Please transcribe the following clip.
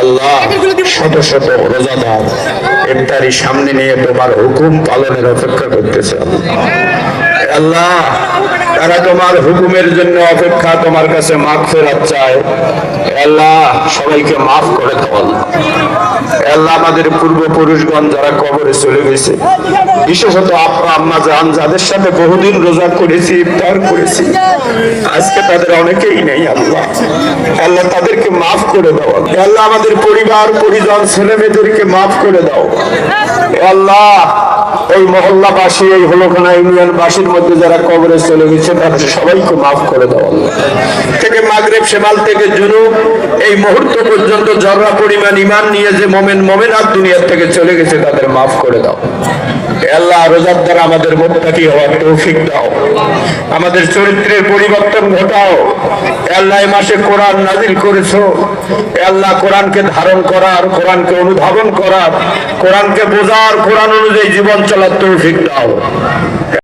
আল্লাহ, শত শত রোজাদার ইফতারি সামনে নিয়ে তোমার হুকুম পালনের অপেক্ষা করতেছে আল্লাহ, তারা তোমার হুকুমের জন্য অপেক্ষা তোমার কাছে মাফ ফেরাত চায় আল্লাহ, সবাইকে মাফ করে দাও। আল্লাহ আমাদের পূর্বপুরুষগণ যারা কবরে চলে গেছে, বিশেষত আপা আম্মা যান যাদের সাথে বহুদিন রোজা করেছি, ইফতার করেছি, আজকে তাদের অনেকেই নেই, আল্লাহ। আল্লাহ তাদেরকে মাফ করে দাও। আল্লাহ, আমাদের পরিবার, পরিজন ছেলে মেয়েদেরকে মাফ করে দাও। আল্লাহ এই মহল্লাবাসী, এই হলখানা ইউনিয়ন বাসীর মধ্যে যারা কবরে চলে গেছে, তাদের সবাইকে মাফ করে দাও আল্লাহ। থেকে মাগরেব সেমাল থেকে জুনুব এই মুহূর্ত পর্যন্ত জররা পরিমাণ ইমান নিয়ে যে মোমেন মোমেনাত দুনিয়ার থেকে চলে গেছে, তাদের মাফ করে দাও। আল্লাহ, রোজার দ্বারা আমাদের মোত্তাকি হওয়ার তৌফিক দাও। আমাদের চরিত্রের পরিবর্তন ঘটাও। আল্লাহ মাসে কোরআন নাজিল করেছ। আল্লাহ, কোরআনকে ধারণ করার, কোরআনকে অনুধাবন করার, কোরআনকে বোঝার, কোরআন অনুযায়ী জীবন চলার তৌফিক দাও